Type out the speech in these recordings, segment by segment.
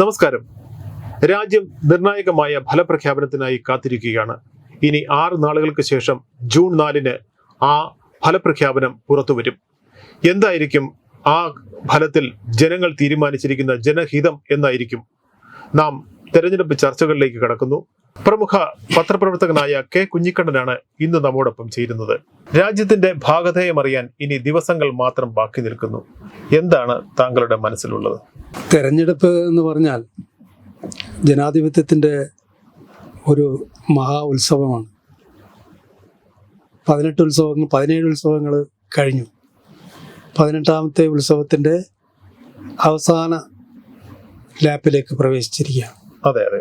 നമസ്കാരം. രാജ്യം നിർണായകമായ ഫലപ്രഖ്യാപനത്തിനായി കാത്തിരിക്കുകയാണ്. ഇനി ആറ് നാളുകൾക്ക് ശേഷം ജൂൺ നാലിന് ആ ഫലപ്രഖ്യാപനം പുറത്തുവരും. എന്തായിരിക്കും ആ ഫലത്തിൽ ജനങ്ങൾ തീരുമാനിച്ചിരിക്കുന്ന ജനഹിതം എന്നായിരിക്കും നാം തെരഞ്ഞെടുപ്പ് ചർച്ചകളിലേക്ക് കടക്കുന്നു. പ്രമുഖ പത്രപ്രവർത്തകനായ കെ കുഞ്ഞിക്കണ്ണനാണ് ഇന്ന് നമ്മോടൊപ്പം ചേരുന്നത്. രാജ്യത്തിന്റെ ഭാഗധേയം അറിയാൻ ഇനി ദിവസങ്ങൾ മാത്രം ബാക്കി നിൽക്കുന്നു. എന്താണ് താങ്കളുടെ മനസ്സിലുള്ളത്? തെരഞ്ഞെടുപ്പ് എന്ന് പറഞ്ഞാൽ ജനാധിപത്യത്തിന്റെ ഒരു മഹാ ഉത്സവമാണ്. പതിനെട്ട് ഉത്സവങ്ങൾ പതിനേഴ് ഉത്സവങ്ങൾ കഴിഞ്ഞു. പതിനെട്ടാമത്തെ ഉത്സവത്തിന്റെ അവസാന ലാപ്പിലേക്ക് പ്രവേശിച്ചിരിക്കുകയാണ്. അതെ അതെ.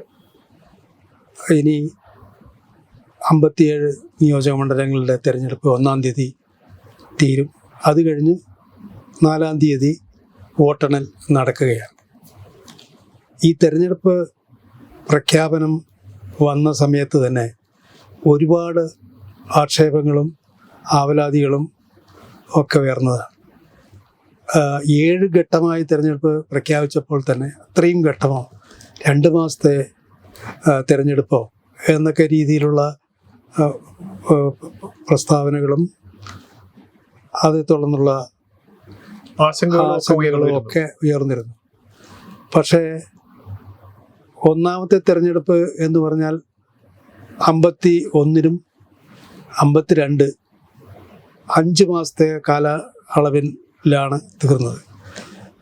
ഇനി അമ്പത്തിയേഴ് നിയോജക മണ്ഡലങ്ങളുടെ തിരഞ്ഞെടുപ്പ് ഒന്നാം തീയതി തീരും. അത് കഴിഞ്ഞ് നാലാം തീയതി വോട്ടെണ്ണൽ നടക്കുകയാണ്. ഈ തെരഞ്ഞെടുപ്പ് പ്രഖ്യാപനം വന്ന സമയത്ത് തന്നെ ഒരുപാട് ആക്ഷേപങ്ങളും ആവലാതികളും ഒക്കെ ഉയർന്നതാണ്. ഏഴ് ഘട്ടമായി തിരഞ്ഞെടുപ്പ് പ്രഖ്യാപിച്ചപ്പോൾ തന്നെ അത്രയും ഘട്ടമോ രണ്ട് മാസത്തെ തിരഞ്ഞെടുപ്പോ എന്നൊക്കെ രീതിയിലുള്ള പ്രസ്താവനകളും അതേ തുടർന്നുള്ള ആശങ്കകളും ഒക്കെ ഉയർന്നിരുന്നു. പക്ഷേ ഒന്നാമത്തെ തിരഞ്ഞെടുപ്പ് എന്ന് പറഞ്ഞാൽ അമ്പത്തി ഒന്നിനും അമ്പത്തിരണ്ട് അഞ്ച് മാസത്തെ കാല അളവിലാണ് തീർന്നത്.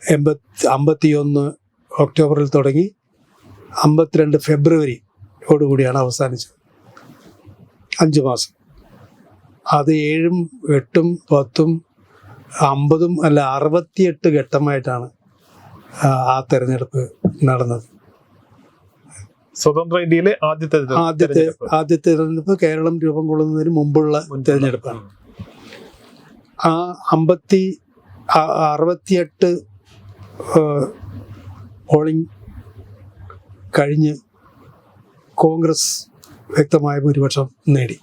എൺപത്തി അമ്പത്തിയൊന്ന് ഒക്ടോബറിൽ തുടങ്ങി അമ്പത്തിരണ്ട് ഫെബ്രുവരിയോടുകൂടിയാണ് അവസാനിച്ചത്. അഞ്ച് മാസം. അത് ഏഴും എട്ടും പത്തും അമ്പതും അല്ല അറുപത്തിയെട്ട് ഘട്ടമായിട്ടാണ് ആ, തെരഞ്ഞെടുപ്പ് നടന്നത്. സ്വതന്ത്ര ഇന്ത്യയിലെ ആദ്യത്തെ ആദ്യത്തെ ആദ്യത്തെ തെരഞ്ഞെടുപ്പ് കേരളം രൂപം കൊള്ളുന്നതിന് മുമ്പുള്ള തെരഞ്ഞെടുപ്പാണ്. ആ അമ്പത്തി അറുപത്തിയെട്ട് പോളിംഗ് കഴിഞ്ഞ് കോൺഗ്രസ് വ്യക്തമായ ഭൂരിപക്ഷം നേടി.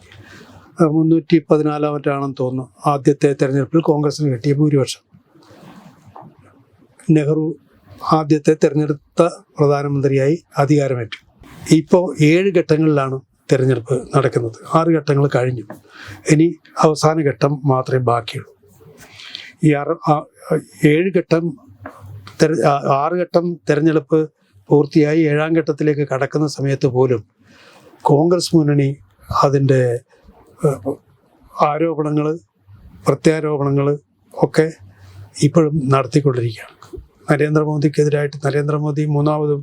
മുന്നൂറ്റി പതിനാലാമറ്റാണെന്ന് തോന്നുന്നു. ആദ്യത്തെ തെരഞ്ഞെടുപ്പിൽ കോൺഗ്രസിന് കിട്ടിയ ഭൂരിപക്ഷം. നെഹ്റു ആദ്യത്തെ തെരഞ്ഞെടുത്ത പ്രധാനമന്ത്രിയായി അധികാരമേറ്റു. ഇപ്പോൾ ഏഴ് ഘട്ടങ്ങളിലാണ് തിരഞ്ഞെടുപ്പ് നടക്കുന്നത്. ആറ് ഘട്ടങ്ങൾ കഴിഞ്ഞു. ഇനി അവസാന ഘട്ടം മാത്രമേ ബാക്കിയുള്ളൂ. ഈ ആറ് ഏഴ് ഘട്ടം ആറ് ഘട്ടം തെരഞ്ഞെടുപ്പ് പൂർത്തിയായി ഏഴാം ഘട്ടത്തിലേക്ക് കടക്കുന്ന സമയത്ത് പോലും കോൺഗ്രസ് മുന്നണി അതിന്റെ ആരോപണങ്ങൾ പ്രത്യാരോപണങ്ങൾ ഒക്കെ ഇപ്പോഴും നടത്തിക്കൊണ്ടിരിക്കുകയാണ്. നരേന്ദ്രമോദിക്കെതിരായിട്ട് നരേന്ദ്രമോദി മൂന്നാമതും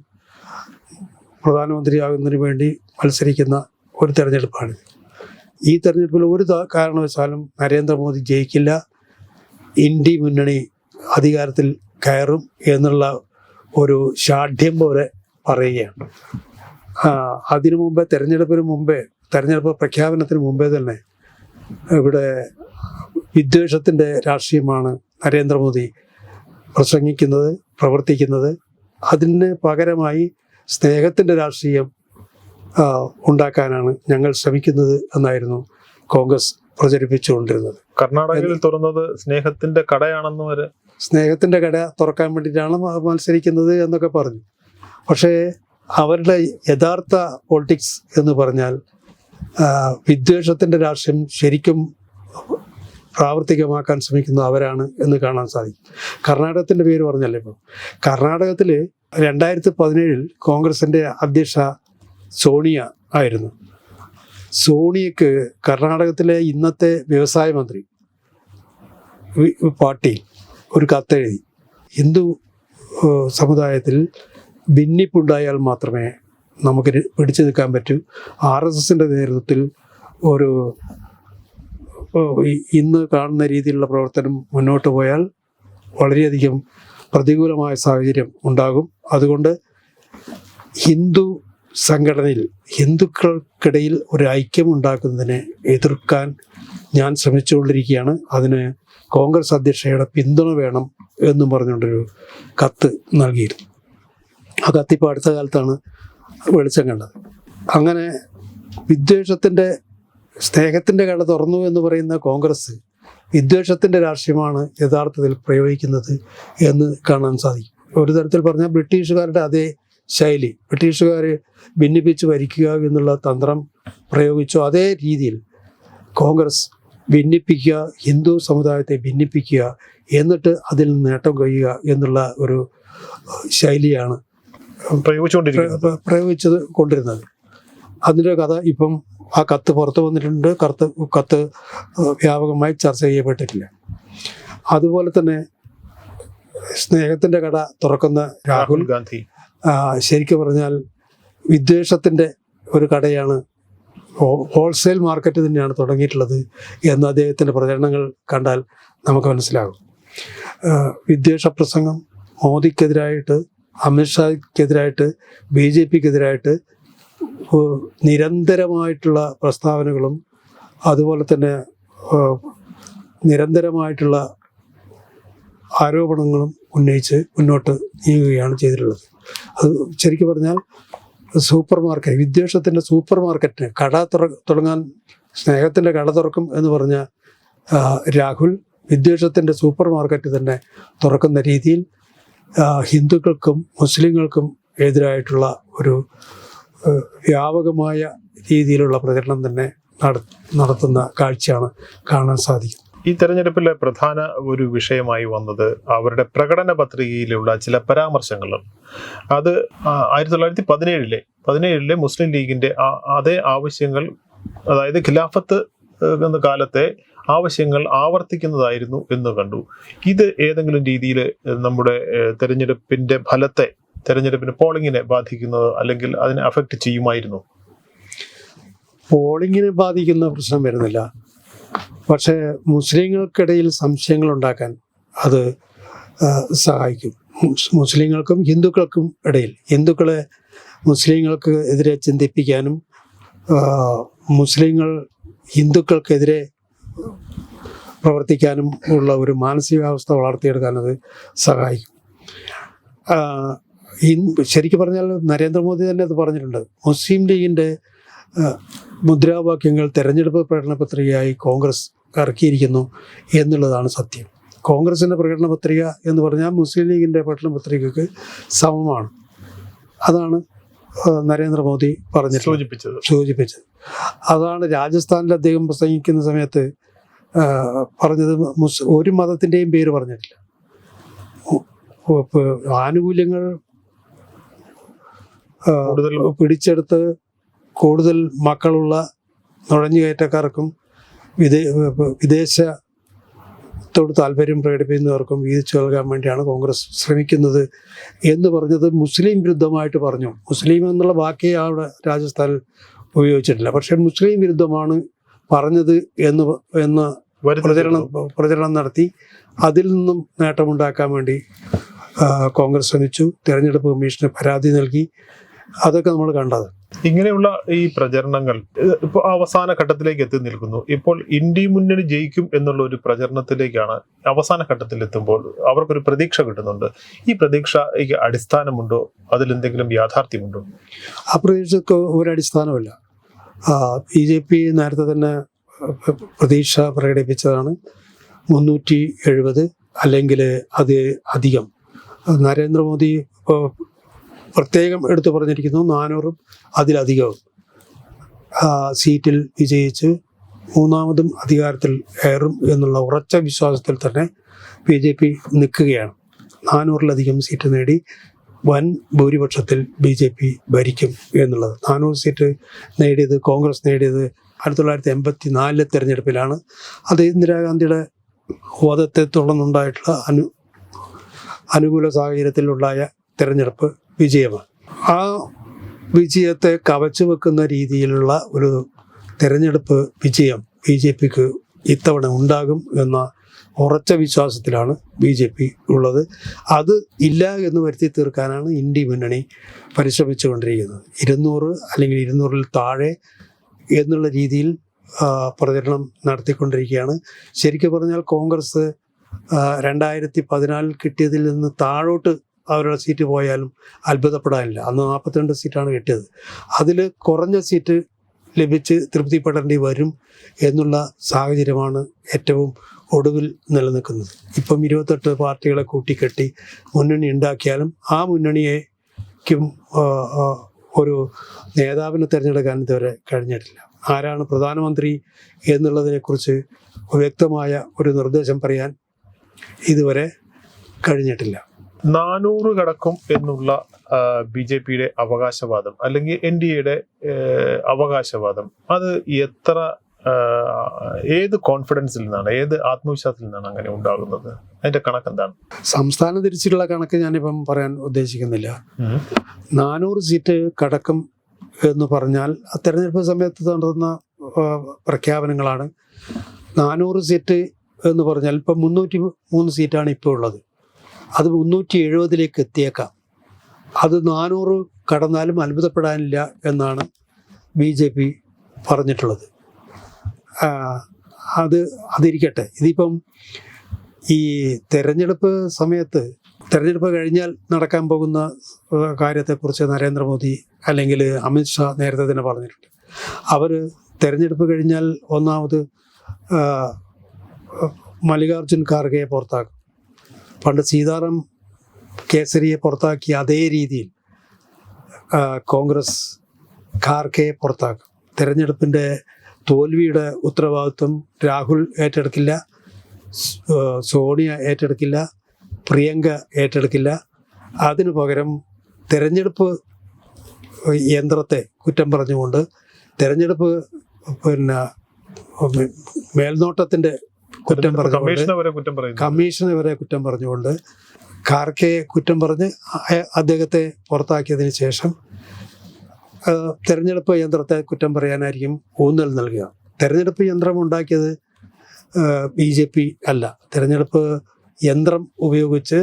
പ്രധാനമന്ത്രിയാകുന്നതിന് വേണ്ടി മത്സരിക്കുന്ന ഒരു തെരഞ്ഞെടുപ്പാണ് ഈ തെരഞ്ഞെടുപ്പിൽ ഒരു കാരണവശാലും നരേന്ദ്രമോദി ജയിക്കില്ല. ഇന്ത്യ മുന്നണി അധികാരത്തിൽ കയറും എന്നുള്ള ഒരു ഷാഠ്യം പോലെ പറയുകയാണ്. അതിനു മുമ്പേ തെരഞ്ഞെടുപ്പിന് മുമ്പേ തെരഞ്ഞെടുപ്പ് പ്രഖ്യാപനത്തിന് മുമ്പേ തന്നെ ഇവിടെ വിദ്വേഷത്തിന്റെ രാഷ്ട്രീയമാണ് നരേന്ദ്രമോദി പ്രസംഗിക്കുന്നത് പ്രവർത്തിക്കുന്നത്. അതിന് പകരമായി സ്നേഹത്തിന്റെ രാഷ്ട്രീയം ഉണ്ടാക്കാനാണ് ഞങ്ങൾ ശ്രമിക്കുന്നത് എന്നായിരുന്നു കോൺഗ്രസ് പ്രചരിപ്പിച്ചുകൊണ്ടിരുന്നത്. കർണാടകയിൽ തുറന്നത് സ്നേഹത്തിന്റെ കടയാണെന്ന് വരെ. സ്നേഹത്തിന്റെ കട തുറക്കാൻ വേണ്ടിയിട്ടാണ് മത്സരിക്കുന്നത് എന്നൊക്കെ പറഞ്ഞു. പക്ഷേ അവരുടെ യഥാർത്ഥ പൊളിറ്റിക്സ് എന്ന് പറഞ്ഞാൽ വിദ്വേഷത്തിന്റെ വിദ്വേഷത്തിന്റെ രാഷ്ട്രീയം ശരിക്കും പ്രാവർത്തികമാക്കാൻ ശ്രമിക്കുന്ന അവരാണ് എന്ന് കാണാൻ സാധിക്കും. കർണാടകത്തിന്റെ പേര് പറഞ്ഞല്ലേ ഇപ്പോൾ കർണാടകത്തിൽ രണ്ടായിരത്തി പതിനേഴിൽ കോൺഗ്രസിന്റെ അധ്യക്ഷ സോണിയ ആയിരുന്നു. സോണിയക്ക് കർണാടകത്തിലെ ഇന്നത്തെ വ്യവസായ മന്ത്രി പാട്ടീൽ ഒരു കത്തെഴുതി. ഹിന്ദു സമുദായത്തിൽ ഭിന്നിപ്പുണ്ടായാൽ മാത്രമേ നമുക്ക് പിടിച്ചു നിൽക്കാൻ പറ്റൂ. ആർ എസ് എസിന്റെ നേതൃത്വത്തിൽ ഒരു ഇന്ന് കാണുന്ന രീതിയിലുള്ള പ്രവർത്തനം മുന്നോട്ട് പോയാൽ വളരെയധികം പ്രതികൂലമായ സാഹചര്യം ഉണ്ടാകും. അതുകൊണ്ട് ഹിന്ദു സംഘടനയിൽ ഹിന്ദുക്കൾക്കിടയിൽ ഒരു ഐക്യം ഉണ്ടാക്കുന്നതിനെ എതിർക്കാൻ ഞാൻ ശ്രമിച്ചുകൊണ്ടിരിക്കുകയാണ്. അതിന് കോൺഗ്രസ് അധ്യക്ഷയുടെ പിന്തുണ വേണം എന്നും പറഞ്ഞുകൊണ്ടൊരു കത്ത് നൽകിയിരുന്നു. ആ കത്തിപ്പോൾ അടുത്ത കാലത്താണ് വെളിച്ചം കണ്ടത്. അങ്ങനെ വിദ്വേഷത്തിന്റെ സ്നേഹത്തിന്റെ കട തുറന്നു എന്ന് പറയുന്ന കോൺഗ്രസ് വിദ്വേഷത്തിന്റെ രാഷ്ട്രീയമാണ് യഥാർത്ഥത്തിൽ പ്രയോഗിക്കുന്നത് എന്ന് കാണാൻ സാധിക്കും. ഒരു തരത്തിൽ പറഞ്ഞാൽ ബ്രിട്ടീഷുകാരുടെ അതേ ശൈലി. ബ്രിട്ടീഷുകാരെ ഭിന്നിപ്പിച്ച് ഭരിക്കുക എന്നുള്ള തന്ത്രം പ്രയോഗിച്ചു. അതേ രീതിയിൽ കോൺഗ്രസ് ഭിന്നിപ്പിക്കുക ഹിന്ദു സമുദായത്തെ ഭിന്നിപ്പിക്കുക എന്നിട്ട് അതിൽ നിന്ന് നേട്ടം കൊയ്യുക എന്നുള്ള ഒരു ശൈലിയാണ് പ്രയോഗിച്ചത് കൊണ്ടിരുന്നത്. അതിന്റെ കഥ ഇപ്പം ആ കത്ത് പുറത്തു വന്നിട്ടുണ്ട്. കത്ത് കത്ത് വ്യാപകമായി ചർച്ച ചെയ്യപ്പെട്ടിട്ടില്ല. അതുപോലെ തന്നെ സ്നേഹത്തിന്റെ കട തുറക്കുന്ന രാഹുൽ. ഗാന്ധി. ശരിക്കും പറഞ്ഞാൽ വിദ്വേഷത്തിന്റെ ഒരു കടയാണ്. ഹോൾസെയിൽ മാർക്കറ്റ് തന്നെയാണ് തുടങ്ങിയിട്ടുള്ളത് എന്ന് അദ്ദേഹത്തിന്റെ പ്രചരണങ്ങൾ കണ്ടാൽ നമുക്ക് മനസ്സിലാകും. വിദ്വേഷ പ്രസംഗം മോദിക്കെതിരായിട്ട് അമിത്ഷായ്ക്കെതിരായിട്ട് ബി ജെ പിക്കെതിരായിട്ട് നിരന്തരമായിട്ടുള്ള പ്രസ്താവനകളും അതുപോലെ തന്നെ നിരന്തരമായിട്ടുള്ള ആരോപണങ്ങളും ഉന്നയിച്ച് മുന്നോട്ട് നീങ്ങുകയാണ് ചെയ്തിട്ടുള്ളത്. അത് ശരിക്കും പറഞ്ഞാൽ സൂപ്പർ മാർക്കറ്റ് വിദ്വേഷത്തിന്റെ സൂപ്പർ മാർക്കറ്റിന് കട തുറ തുടങ്ങാൻ സ്നേഹത്തിന്റെ കട തുറക്കും എന്ന് പറഞ്ഞ രാഹുൽ വിദ്വേഷത്തിന്റെ സൂപ്പർ മാർക്കറ്റ് തന്നെ തുറക്കുന്ന രീതിയിൽ ഹിന്ദുക്കൾക്കും മുസ്ലിങ്ങൾക്കും എതിരായിട്ടുള്ള ഒരു വ്യാപകമായ രീതിയിലുള്ള പ്രചരണം തന്നെ നടത്തുന്ന കാഴ്ചയാണ് കാണാൻ സാധിക്കുന്നത്. ഈ തെരഞ്ഞെടുപ്പിലെ പ്രധാന ഒരു വിഷയമായി വന്നത് അവരുടെ പ്രകടന പത്രികയിലുള്ള ചില പരാമർശങ്ങളാണ്. അത് ആയിരത്തി തൊള്ളായിരത്തി പതിനേഴിലെ പതിനേഴിലെ മുസ്ലിം ലീഗിന്റെ അതേ ആവശ്യങ്ങൾ അതായത് ഖിലാഫത്ത് എന്ന കാലത്തെ ആവശ്യങ്ങൾ ആവർത്തിക്കുന്നതായിരുന്നു എന്ന് കണ്ടു. ഇത് ഏതെങ്കിലും രീതിയിൽ നമ്മുടെ തെരഞ്ഞെടുപ്പിന്റെ ഫലത്തെ തെരഞ്ഞെടുപ്പിന് പോളിങ്ങിനെ ബാധിക്കുന്നത് അല്ലെങ്കിൽ അതിനെ അഫക്റ്റ് ചെയ്യുമായിരുന്നു? പോളിങ്ങിനെ ബാധിക്കുന്ന പ്രശ്നം വരുന്നില്ല. പക്ഷേ മുസ്ലിങ്ങൾക്കിടയിൽ സംശയങ്ങൾ ഉണ്ടാക്കാൻ അത് സഹായിക്കും. മുസ്- മുസ്ലിങ്ങൾക്കും ഹിന്ദുക്കൾക്കും ഇടയിൽ ഹിന്ദുക്കളെ മുസ്ലിങ്ങൾക്ക് എതിരെ ചിന്തിപ്പിക്കാനും മുസ്ലിങ്ങൾ ഹിന്ദുക്കൾക്കെതിരെ പ്രവർത്തിക്കാനും ഉള്ള ഒരു മാനസികാവസ്ഥ വളർത്തിയെടുക്കാൻ അത് സഹായിക്കും. ശരിക്കും പറഞ്ഞാൽ നരേന്ദ്രമോദി തന്നെ അത് പറഞ്ഞിട്ടുണ്ട്. മുസ്ലിം ലീഗിന്റെ മുദ്രാവാക്യങ്ങൾ തെരഞ്ഞെടുപ്പ് പ്രകടന പത്രികയായി കോൺഗ്രസ് ഇറക്കിയിരിക്കുന്നു എന്നുള്ളതാണ് സത്യം. കോൺഗ്രസിന്റെ പ്രകടന പത്രിക എന്ന് പറഞ്ഞാൽ മുസ്ലിം ലീഗിന്റെ പ്രകടന പത്രികക്ക് സമമാണ്. അതാണ് നരേന്ദ്രമോദി പറഞ്ഞ് സൂചിപ്പിച്ചത്. സൂചിപ്പിച്ചത്. അതാണ് രാജസ്ഥാനിൽ അദ്ദേഹം പ്രസംഗിക്കുന്ന സമയത്ത് പറഞ്ഞത് മുസ് ഒരു മതത്തിന്റെയും പേര് പറഞ്ഞിട്ടില്ല. ആനുകൂല്യങ്ങൾ പിടിച്ചെടുത്ത് കൂടുതൽ മക്കളുള്ള നുഴഞ്ഞുകയറ്റക്കാർക്കും വിദേ ത്തോട് താല്പര്യം പ്രകടിപ്പിക്കുന്നവർക്കും വീതിച്ചു നൽകാൻ വേണ്ടിയാണ് കോൺഗ്രസ് ശ്രമിക്കുന്നത് എന്ന് പറഞ്ഞത് മുസ്ലിം വിരുദ്ധമായിട്ട് പറഞ്ഞു. മുസ്ലിം എന്നുള്ള വാക്കേ അവിടെ രാജസ്ഥാനിൽ ഉപയോഗിച്ചിട്ടില്ല. പക്ഷേ മുസ്ലിം വിരുദ്ധമാണ് പറഞ്ഞത് എന്ന് എന്ന് പ്രചരണം പ്രചരണം നടത്തി അതിൽ നിന്നും നേട്ടമുണ്ടാക്കാൻ വേണ്ടി കോൺഗ്രസ് ശ്രമിച്ചു. തെരഞ്ഞെടുപ്പ് കമ്മീഷന് പരാതി നൽകി. അതൊക്കെ നമ്മൾ കണ്ടത്. ഇങ്ങനെയുള്ള ഈ പ്രചരണങ്ങൾ ഇപ്പൊ അവസാന ഘട്ടത്തിലേക്ക് എത്തി നിൽക്കുന്നു. ഇപ്പോൾ ഇന്ത്യ മുന്നണി ജയിക്കും എന്നുള്ള ഒരു പ്രചരണത്തിലേക്കാണ് അവസാന ഘട്ടത്തിൽ എത്തുമ്പോൾ അവർക്കൊരു പ്രതീക്ഷ കിട്ടുന്നുണ്ട്. ഈ പ്രതീക്ഷയ്ക്ക് അടിസ്ഥാനമുണ്ടോ? അതിൽ എന്തെങ്കിലും യാഥാർത്ഥ്യമുണ്ടോ? ആ പ്രതീക്ഷക്ക് ഒരു അടിസ്ഥാനമില്ല ബി ജെ പി നേരത്തെ തന്നെ പ്രതീക്ഷ പ്രകടിപ്പിച്ചതാണ്. മുന്നൂറ്റി എഴുപത് അല്ലെങ്കിൽ അത് അധികം. നരേന്ദ്രമോദി പ്രത്യേകം എടുത്തു പറഞ്ഞിരിക്കുന്നു നാനൂറും അതിലധികവും. സീറ്റിൽ വിജയിച്ച് മൂന്നാമതും അധികാരത്തിൽ കയറും എന്നുള്ള ഉറച്ച വിശ്വാസത്തിൽ തന്നെ ബി ജെ പി നിൽക്കുകയാണ്. നാനൂറിലധികം സീറ്റ് നേടി വൻ ഭൂരിപക്ഷത്തിൽ ബി ജെ പി ഭരിക്കും എന്നുള്ളത്. നാനൂറ് സീറ്റ് നേടിയത് കോൺഗ്രസ് നേടിയത് ആയിരത്തി തൊള്ളായിരത്തി എൺപത്തി നാലിലെ തെരഞ്ഞെടുപ്പിലാണ്. അത് ഇന്ദിരാഗാന്ധിയുടെ വധത്തെ തുടർന്നുണ്ടായിട്ടുള്ള അനു അനുകൂല സാഹചര്യത്തിലുണ്ടായ തെരഞ്ഞെടുപ്പ്. വിജയമാണ്. ആ വിജയത്തെ കവച്ചു വെക്കുന്ന രീതിയിലുള്ള ഒരു തെരഞ്ഞെടുപ്പ് വിജയം ബി ജെ പിക്ക് ഇത്തവണ ഉണ്ടാകും എന്ന ഉറച്ച വിശ്വാസത്തിലാണ് ബി ജെ പി ഉള്ളത്. അത് ഇല്ല എന്ന് വരുത്തി തീർക്കാനാണ് ഇന്ത്യ മുന്നണി പരിശ്രമിച്ചു കൊണ്ടിരിക്കുന്നത് ഇരുന്നൂറ് അല്ലെങ്കിൽ ഇരുന്നൂറിൽ താഴെ എന്നുള്ള രീതിയിൽ പ്രചരണം നടത്തിക്കൊണ്ടിരിക്കുകയാണ്. ശരിക്കും പറഞ്ഞാൽ കോൺഗ്രസ് രണ്ടായിരത്തി പതിനാലിൽ കിട്ടിയതിൽ നിന്ന് താഴോട്ട് അവരുടെ സീറ്റ് പോയാലും അത്ഭുതപ്പെടാനില്ല. അന്ന് നാൽപ്പത്തിരണ്ട് സീറ്റാണ് കിട്ടിയത്. അതിൽ കുറഞ്ഞ സീറ്റ് ലഭിച്ച് തൃപ്തിപ്പെടേണ്ടി വരും എന്നുള്ള സാഹചര്യമാണ് ഏറ്റവും ഒടുവിൽ നിലനിൽക്കുന്നത്. ഇപ്പം ഇരുപത്തെട്ട് പാർട്ടികളെ കൂട്ടിക്കെട്ടി മുന്നണി ഉണ്ടാക്കിയാലും ആ മുന്നണിയെ ക്കും ആ, ആ, ഒരു നേതാവിനെ തിരഞ്ഞെടുക്കാൻ ഇതുവരെ കഴിഞ്ഞിട്ടില്ല. ആരാണ് പ്രധാനമന്ത്രി എന്നുള്ളതിനെക്കുറിച്ച് വ്യക്തമായ ഒരു നിർദ്ദേശം പറയാൻ ഇതുവരെ കഴിഞ്ഞിട്ടില്ല. നാനൂറ് കടക്കും എന്നുള്ള ബി ജെ പിയുടെ അവകാശവാദം അല്ലെങ്കിൽ എൻ ഡി എയുടെ അവകാശവാദം. അത് എത്ര ഏത് കോൺഫിഡൻസിൽ നിന്നാണ് ഏത് ആത്മവിശ്വാസത്തിൽ നിന്നാണ് അങ്ങനെ ഉണ്ടാകുന്നത്? അതിന്റെ കണക്ക് എന്താണ് സംസ്ഥാനം തിരിച്ചിട്ടുള്ള കണക്ക് ഞാനിപ്പം പറയാൻ ഉദ്ദേശിക്കുന്നില്ല. നാനൂറ് സീറ്റ് കടക്കും എന്ന് പറഞ്ഞാൽ തെരഞ്ഞെടുപ്പ് സമയത്ത് നടന്ന പ്രഖ്യാപനങ്ങളാണ്. നാനൂറ് സീറ്റ് എന്ന് പറഞ്ഞാൽ ഇപ്പം മുന്നൂറ്റി മൂന്ന് സീറ്റാണ് ഇപ്പോൾ ഉള്ളത്. അത് മുന്നൂറ്റി എഴുപതിലേക്ക് എത്തിയേക്കാം. അത് നാനൂറ് കടന്നാലും അത്ഭുതപ്പെടാനില്ല എന്നാണ് ബി ജെ പി പറഞ്ഞിട്ടുള്ളത്. അത് അതിരിക്കട്ടെ. ഇതിപ്പം ഈ തെരഞ്ഞെടുപ്പ് സമയത്ത് തെരഞ്ഞെടുപ്പ് കഴിഞ്ഞാൽ നടക്കാൻ പോകുന്ന കാര്യത്തെക്കുറിച്ച് നരേന്ദ്രമോദി അല്ലെങ്കിൽ അമിത്ഷാ നേരത്തെ തന്നെ പറഞ്ഞിട്ടുണ്ട്. അവർ തെരഞ്ഞെടുപ്പ് കഴിഞ്ഞാൽ ഒന്നാമത് മല്ലികാർജുൻ ഖാർഗെയെ പുറത്താക്കും. പണ്ട് സീതാറാം കേസരിയെ പുറത്താക്കിയ അതേ രീതിയിൽ കോൺഗ്രസ് ഖാർക്കെയെ പുറത്താക്കും. തെരഞ്ഞെടുപ്പിന്റെ തോൽവിയുടെ ഉത്തരവാദിത്വം രാഹുൽ ഏറ്റെടുക്കില്ല സോണിയ ഏറ്റെടുക്കില്ല പ്രിയങ്ക ഏറ്റെടുക്കില്ല. അതിനു പകരം തെരഞ്ഞെടുപ്പ് യന്ത്രത്തെ കുറ്റം പറഞ്ഞുകൊണ്ട് തിരഞ്ഞെടുപ്പ് പിന്നെ മേൽനോട്ടത്തിന്റെ കുറ്റം പറഞ്ഞുകൊണ്ട് കമ്മീഷനെ വരെ കുറ്റം പറഞ്ഞുകൊണ്ട് കാർക്കയെ കുറ്റം പറഞ്ഞ് അദ്ദേഹത്തെ പുറത്താക്കിയതിന് ശേഷം തെരഞ്ഞെടുപ്പ് യന്ത്രത്തെ കുറ്റം പറയാനായിരിക്കും ഊന്നൽ നൽകുക. തെരഞ്ഞെടുപ്പ് യന്ത്രം ഉണ്ടാക്കിയത് ബി ജെ പി അല്ല. തെരഞ്ഞെടുപ്പ് യന്ത്രം ഉപയോഗിച്ച്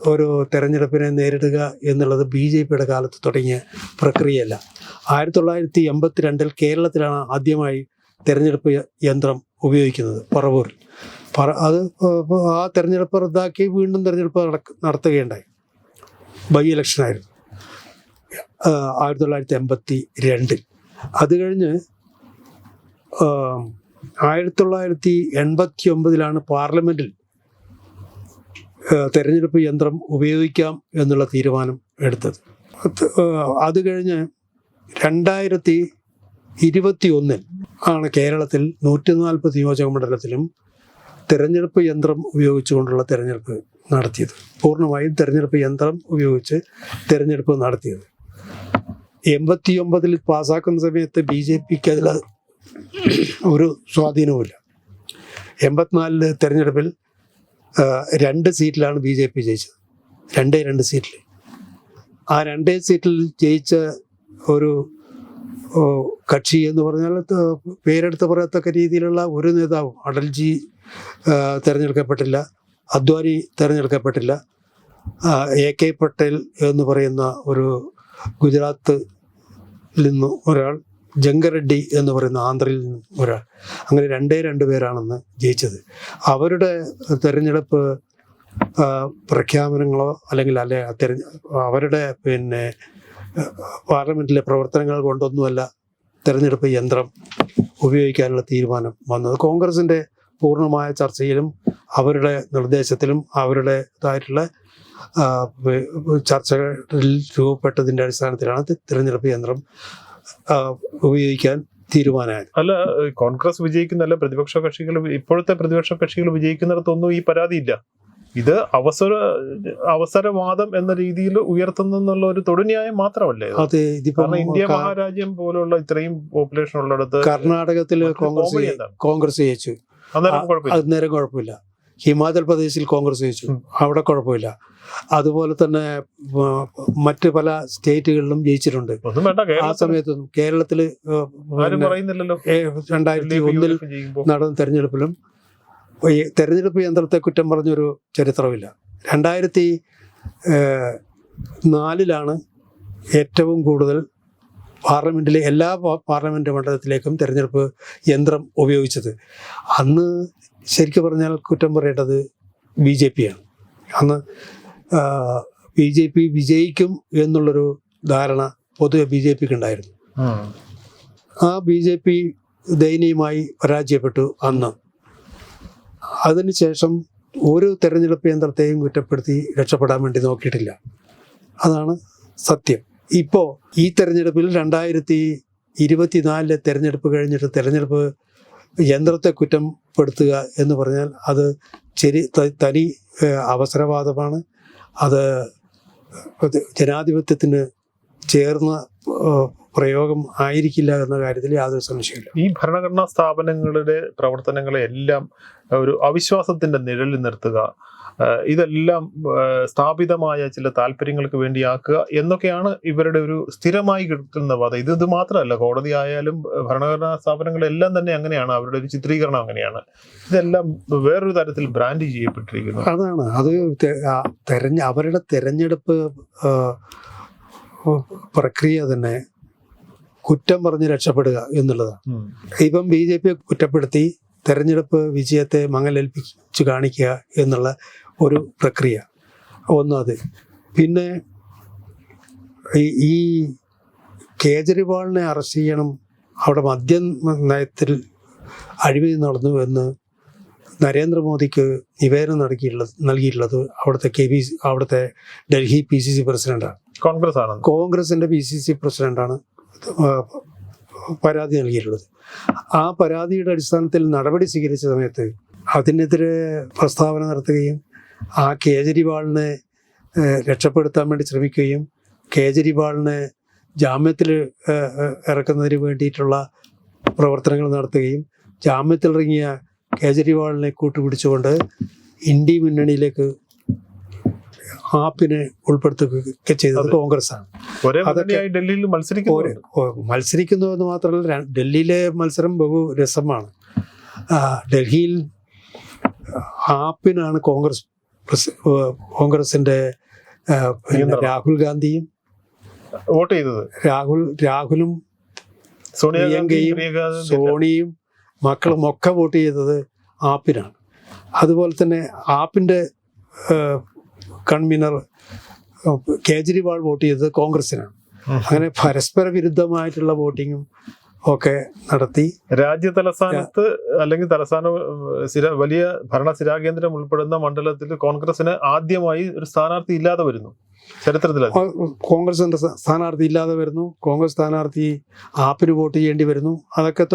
ഒരു തെരഞ്ഞെടുപ്പിനെ നേരിടുക എന്നുള്ളത് ബി ജെ പിയുടെ കാലത്ത് തുടങ്ങിയ പ്രക്രിയയല്ല. ആയിരത്തി തൊള്ളായിരത്തി എൺപത്തി രണ്ടിൽ കേരളത്തിലാണ് ആദ്യമായി തെരഞ്ഞെടുപ്പ് യന്ത്രം ഉപയോഗിക്കുന്നത്. പറവൂരിൽ പറ അത് ഏഹ് ആ തെരഞ്ഞെടുപ്പ് റദ്ദാക്കി വീണ്ടും തെരഞ്ഞെടുപ്പ് നടക്ക- നടത്തുകയുണ്ടായി. ബൈ ഇലക്ഷനായിരുന്നു ആയിരുന്നു. ആയിരത്തി തൊള്ളായിരത്തി എൺപത്തി രണ്ടിൽ അത് കഴിഞ്ഞ് ആയിരത്തി തൊള്ളായിരത്തി എൺപത്തി ഒമ്പതിലാണ് പാർലമെന്റിൽ തെരഞ്ഞെടുപ്പ് യന്ത്രം ഉപയോഗിക്കാം എന്നുള്ള തീരുമാനം എടുത്തത്. അത് അത് കഴിഞ്ഞ് രണ്ടായിരത്തി ഇരുപത്തി ഒന്നിൽ ആണ് കേരളത്തിൽ നൂറ്റി നാൽപ്പത് നിയോജക മണ്ഡലത്തിലും തെരഞ്ഞെടുപ്പ് യന്ത്രം ഉപയോഗിച്ചുകൊണ്ടുള്ള തെരഞ്ഞെടുപ്പ് നടത്തിയത്. പൂർണമായും തെരഞ്ഞെടുപ്പ് യന്ത്രം ഉപയോഗിച്ച് തെരഞ്ഞെടുപ്പ് നടത്തിയത്. എൺപത്തി ഒമ്പതിൽ പാസ്സാക്കുന്ന സമയത്ത് ബി ജെ പിക്ക് അതിൽ ഒരു സ്വാധീനവുമില്ല. എൺപത്തിനാലിൽ തെരഞ്ഞെടുപ്പിൽ രണ്ട് സീറ്റിലാണ് ബി ജെ പി ജയിച്ചത്. രണ്ടേ രണ്ട് സീറ്റിൽ ആ രണ്ടേ സീറ്റിൽ ജയിച്ച ഒരു കക്ഷി എന്ന് പറഞ്ഞാൽ പേരെടുത്ത് പറയത്തക്ക രീതിയിലുള്ള ഒരു നേതാവും അടൽജി തെരഞ്ഞെടുക്കപ്പെട്ടില്ല. അദ്വാനി തിരഞ്ഞെടുക്കപ്പെട്ടില്ല. എ കെ പട്ടേൽ എന്ന് പറയുന്ന ഒരു ഗുജറാത്ത് നിന്ന് ഒരാൾ ജംഗറെഡ്ഡി എന്ന് പറയുന്ന ആന്ധ്രയിൽ നിന്ന് ഒരാൾ. അങ്ങനെ രണ്ടേ രണ്ട് പേരാണെന്ന് ജയിച്ചത്. അവരുടെ തെരഞ്ഞെടുപ്പ് പ്രഖ്യാപനങ്ങളോ അല്ലെങ്കിൽ അല്ലെ തെരഞ്ഞ അവരുടെ പിന്നെ പാർലമെന്റിലെ പ്രവർത്തനങ്ങൾ കൊണ്ടൊന്നുമല്ല തെരഞ്ഞെടുപ്പ് യന്ത്രം ഉപയോഗിക്കാനുള്ള തീരുമാനം വന്നത്. കോൺഗ്രസിന്റെ പൂർണമായ ചർച്ചയിലും അവരുടെ നിർദ്ദേശത്തിലും അവരുടേതായിട്ടുള്ള ചർച്ചകളിൽ രൂപപ്പെട്ടതിന്റെ അടിസ്ഥാനത്തിലാണ് തിരഞ്ഞെടുപ്പ് യന്ത്രം ഉപയോഗിക്കാൻ തീരുമാനമായത്. അല്ല കോൺഗ്രസ് വിജയിക്കുന്നല്ല പ്രതിപക്ഷ കക്ഷികൾ ഇപ്പോഴത്തെ പ്രതിപക്ഷ കക്ഷികൾ വിജയിക്കുന്നിടത്തൊന്നും ഈ പരാതിയില്ല ഇത് അവസര അവസരവാദം എന്ന രീതിയിൽ ഉയർത്തുന്നുള്ള ഒരു തൊടുന്യായം മാത്രമല്ലേ അതെ ഇതിപ്പോ കാരണം ഇന്ത്യ മഹാരാജ്യം പോലുള്ള ഇത്രയും പോപ്പുലേഷൻ ഉള്ളിടത്ത് കർണാടകത്തിൽ കോൺഗ്രസ് കോൺഗ്രസ് ജയിച്ചു. അന്നേരം കുഴപ്പമില്ല. അത് നേരം കുഴപ്പമില്ല. ഹിമാചൽ പ്രദേശിൽ കോൺഗ്രസ് ജയിച്ചു. അവിടെ കുഴപ്പമില്ല. അതുപോലെ തന്നെ മറ്റ് പല സ്റ്റേറ്റുകളിലും ജയിച്ചിട്ടുണ്ട്. ആ സമയത്തൊന്നും കേരളത്തിൽ രണ്ടായിരത്തി ഒന്നിൽ നടന്ന തെരഞ്ഞെടുപ്പിലും ഈ തെരഞ്ഞെടുപ്പ് യന്ത്രത്തെ കുറ്റം പറഞ്ഞൊരു ചരിത്രമില്ല. രണ്ടായിരത്തി നാലിലാണ് ഏറ്റവും കൂടുതൽ പാർലമെന്റിലെ എല്ലാ പാർലമെന്റ് മണ്ഡലത്തിലേക്കും തിരഞ്ഞെടുപ്പ് യന്ത്രം ഉപയോഗിച്ചത്. അന്ന് ശരിക്കും പറഞ്ഞാൽ കുറ്റം പറയേണ്ടത് ബി ജെ പിയാണ്. അന്ന് ബി ജെ പി വിജയിക്കും എന്നുള്ളൊരു ധാരണ പൊതുവെ ബി ജെ പിക്ക് ഉണ്ടായിരുന്നു ആ ബി ജെ പി ദയനീയമായി പരാജയപ്പെട്ടു അന്ന്. അതിനുശേഷം ഒരു തെരഞ്ഞെടുപ്പ് യന്ത്രത്തെയും കുറ്റപ്പെടുത്തി രക്ഷപ്പെടാൻ വേണ്ടി നോക്കിയിട്ടില്ല. അതാണ് സത്യം. ഇപ്പോൾ ഈ തെരഞ്ഞെടുപ്പിൽ രണ്ടായിരത്തി ഇരുപത്തിനാലിലെ തെരഞ്ഞെടുപ്പ് കഴിഞ്ഞിട്ട് തെരഞ്ഞെടുപ്പ് യന്ത്രത്തെ കുറ്റപ്പെടുത്തുക എന്ന് പറഞ്ഞാൽ അത് ചെരി തനി അവസരവാദമാണ്. അത് ജനാധിപത്യത്തിന് ചേർന്ന പ്രയോഗം ആയിരിക്കില്ല എന്ന കാര്യത്തിൽ യാതൊരു സംശയമില്ല ഈ ഭരണഘടനാ സ്ഥാപനങ്ങളുടെ പ്രവർത്തനങ്ങളെ എല്ലാം ഒരു അവിശ്വാസത്തിന്റെ നിഴലിൽ നിർത്തുക ഇതെല്ലാം സ്ഥാപിതമായ ചില താല്പര്യങ്ങൾക്ക് വേണ്ടിയാക്കുക എന്നൊക്കെയാണ് ഇവരുടെ ഒരു സ്ഥിരമായി കിട്ടുന്ന വാദം ഇത് ഇത് മാത്രമല്ല കോടതി ആയാലും ഭരണഘടനാ സ്ഥാപനങ്ങളെല്ലാം തന്നെ അങ്ങനെയാണ്. അവരുടെ ഒരു ചിത്രീകരണം അങ്ങനെയാണ്. ഇതെല്ലാം വേറൊരു തരത്തിൽ ബ്രാൻഡ് ചെയ്യപ്പെട്ടിരിക്കുന്നു. അതാണ്. അത് തെരഞ്ഞ അവരുടെ തെരഞ്ഞെടുപ്പ് പ്രക്രിയ തന്നെ കുറ്റം പറഞ്ഞ് രക്ഷപ്പെടുക എന്നുള്ളതാണ്. ഇപ്പം ബി ജെ പിയെ കുറ്റപ്പെടുത്തി തെരഞ്ഞെടുപ്പ് വിജയത്തെ മങ്ങലേൽപ്പിച്ച് കാണിക്കുക എന്നുള്ള ഒരു പ്രക്രിയ. ഒന്ന് അത്. പിന്നെ ഈ- കേജ്രിവാളിനെ അറസ്റ്റ് ചെയ്യണം. അവിടെ മദ്യം നയത്തിൽ അഴിമതി നടന്നു എന്ന് നരേന്ദ്രമോദിക്ക് നിവേദനം നൽകിയിട്ടുള്ളത് നൽകിയിട്ടുള്ളത് അവിടുത്തെ കെ ബി അവിടുത്തെ ഡൽഹി പി സി സി പ്രസിഡന്റാണ്. കോൺഗ്രസ് ആണ് കോൺഗ്രസിന്റെ പി സി സി പ്രസിഡന്റാണ് പരാതി നൽകിയിട്ടുള്ളത്. ആ പരാതിയുടെ അടിസ്ഥാനത്തിൽ നടപടി സ്വീകരിച്ച സമയത്ത് അതിനെതിരെ പ്രസ്താവന നടത്തുകയും ആ കേജ്രിവാളിനെ രക്ഷപ്പെടുത്താൻ വേണ്ടി ശ്രമിക്കുകയും കേജ്രിവാളിനെ ജാമ്യത്തിൽ ഇറക്കുന്നതിന് വേണ്ടിയിട്ടുള്ള പ്രവർത്തനങ്ങൾ നടത്തുകയും ജാമ്യത്തിലിറങ്ങിയ കേജ്രിവാളിനെ കൂട്ടുപിടിച്ചുകൊണ്ട് ഇന്ത്യ മുന്നണിയിലേക്ക് ആപ്പിനെ ഉൾപ്പെടുത്തുകയൊക്കെ ചെയ്തത് കോൺഗ്രസ് ആണ് ഒരേ അതൊക്കെ- ഡൽഹിയിൽ മത്സരിക്കുന്നു. എന്ന് മാത്രമല്ല ഡൽഹിയിലെ മത്സരം ബഹു രസമാണ്. ഡൽഹിയിൽ ആപ്പിനാണ് കോൺഗ്രസ് കോൺഗ്രസിന്റെ. രാഹുൽ ഗാന്ധിയും വോട്ട് ചെയ്തത്? രാഹുൽ രാഹുലും പ്രിയങ്കയും സോണിയും മക്കളും ഒക്കെ വോട്ട് ചെയ്തത് ആപ്പിനാണ്. അതുപോലെ തന്നെ ആപ്പിന്റെ കൺവീനർ കേജ്രിവാൾ വോട്ട് ചെയ്തത് കോൺഗ്രസിനാണ് അങ്ങനെ പരസ്പര വിരുദ്ധമായിട്ടുള്ള വോട്ടിങ്ങും ഒക്കെ നടത്തി. രാജ്യ തലസ്ഥാനത്ത് അല്ലെങ്കിൽ തലസ്ഥാന വലിയ ഭരണ സ്ഥിരാകേന്ദ്രം ഉൾപ്പെടുന്ന മണ്ഡലത്തിൽ കോൺഗ്രസിന് ആദ്യമായി ഒരു സ്ഥാനാർത്ഥി ഇല്ലാതെ വരുന്നു. ചരിത്രത്തിൽ കോൺഗ്രസിന്റെ സ്ഥാനാർത്ഥി ഇല്ലാതെ വരുന്നു. കോൺഗ്രസ് സ്ഥാനാർത്ഥി ആപ്പിന് വോട്ട് ചെയ്യേണ്ടി വരുന്നു. അതൊക്കെ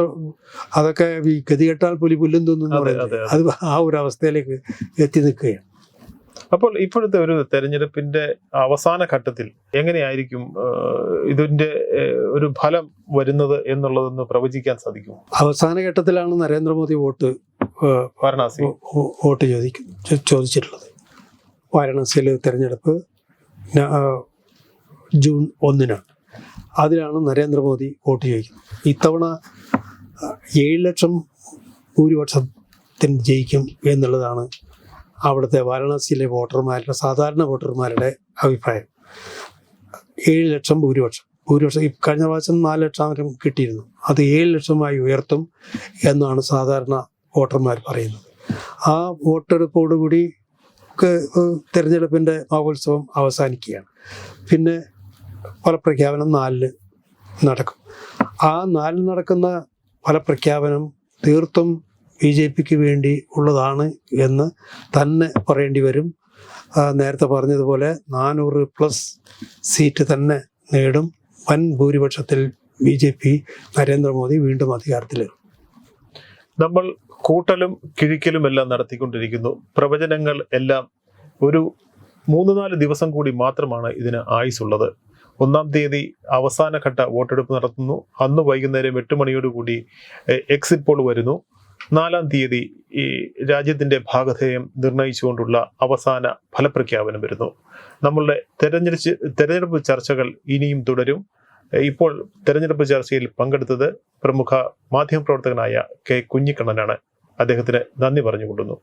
അതൊക്കെ ഈ ഗതികെട്ടാൽ പുലി പുല്ലും തിന്നു അത് ആ ഒരു അവസ്ഥയിലേക്ക് എത്തി നിൽക്കുകയാണ്. അപ്പോൾ ഇപ്പോഴത്തെ ഒരു തെരഞ്ഞെടുപ്പിന്റെ അവസാന ഘട്ടത്തിൽ എങ്ങനെയായിരിക്കും ഇതിന്റെ ഒരു ഫലം വരുന്നത് എന്നുള്ളതൊന്ന് പ്രവചിക്കാൻ സാധിക്കും അവസാന ഘട്ടത്തിലാണ് നരേന്ദ്രമോദി വോട്ട് വാരണാസി. വോട്ട് ചോദിക്കും ചോദിച്ചിട്ടുള്ളത്. വാരണാസിയിലെ തെരഞ്ഞെടുപ്പ് ജൂൺ ഒന്നിനാണ്. അതിലാണ് നരേന്ദ്രമോദി വോട്ട് ചോദിക്കുന്നത്. ഇത്തവണ ഏഴ് ലക്ഷം ഭൂരിപക്ഷത്തിന് ജയിക്കും എന്നുള്ളതാണ് അവിടുത്തെ വാരണാസിയിലെ വോട്ടർമാരുടെ സാധാരണ വോട്ടർമാരുടെ അഭിപ്രായം. ഏഴ് ലക്ഷം ഭൂരിപക്ഷം. ഭൂരിപക്ഷം കഴിഞ്ഞ പ്രാവശ്യം നാല് ലക്ഷം വരെ കിട്ടിയിരുന്നു. അത് ഏഴ് ലക്ഷമായി ഉയർത്തും എന്നാണ് സാധാരണ വോട്ടർമാർ പറയുന്നത്. ആ വോട്ടെടുപ്പോടുകൂടി തിരഞ്ഞെടുപ്പിന്റെ മഹോത്സവം അവസാനിക്കുകയാണ്. പിന്നെ ഫലപ്രഖ്യാപനം നാലിന് നടക്കും. ആ നാലിൽ നടക്കുന്ന ഫലപ്രഖ്യാപനം തീർത്തും ബി ജെ പിക്ക് വേണ്ടി ഉള്ളതാണ് എന്ന് തന്നെ പറയേണ്ടി വരും. നേരത്തെ പറഞ്ഞതുപോലെ നാനൂറ് പ്ലസ് സീറ്റ് തന്നെ നേടും. വൻ ഭൂരിപക്ഷത്തിൽ ബി ജെ പി നരേന്ദ്രമോദി വീണ്ടും അധികാരത്തിലേറും നമ്മൾ കൂട്ടലും കിഴിക്കലും എല്ലാം നടത്തിക്കൊണ്ടിരിക്കുന്നു. പ്രവചനങ്ങൾ എല്ലാം ഒരു മൂന്ന് നാല് ദിവസം കൂടി മാത്രമാണ് ഇതിന് ആയുസുള്ളത് ഒന്നാം തീയതി അവസാനഘട്ട വോട്ടെടുപ്പ് നടത്തുന്നു. അന്ന് വൈകുന്നേരം എട്ട് മണിയോടുകൂടി എക്സിറ്റ് പോൾ വരുന്നു. നാലാം തീയതി ഈ രാജ്യത്തിന്റെ ഭാഗധേയം നിർണയിച്ചുകൊണ്ടുള്ള അവസാന ഫലപ്രഖ്യാപനം വരുന്നു. നമ്മളുടെ തെരഞ്ഞെടുപ്പ് തെരഞ്ഞെടുപ്പ് ചർച്ചകൾ ഇനിയും തുടരും. ഇപ്പോൾ തെരഞ്ഞെടുപ്പ് ചർച്ചയിൽ പങ്കെടുത്തത് പ്രമുഖ മാധ്യമപ്രവർത്തകനായ കെ കുഞ്ഞിക്കണ്ണനാണ്. അദ്ദേഹത്തിന് നന്ദി പറഞ്ഞുകൊള്ളുന്നു.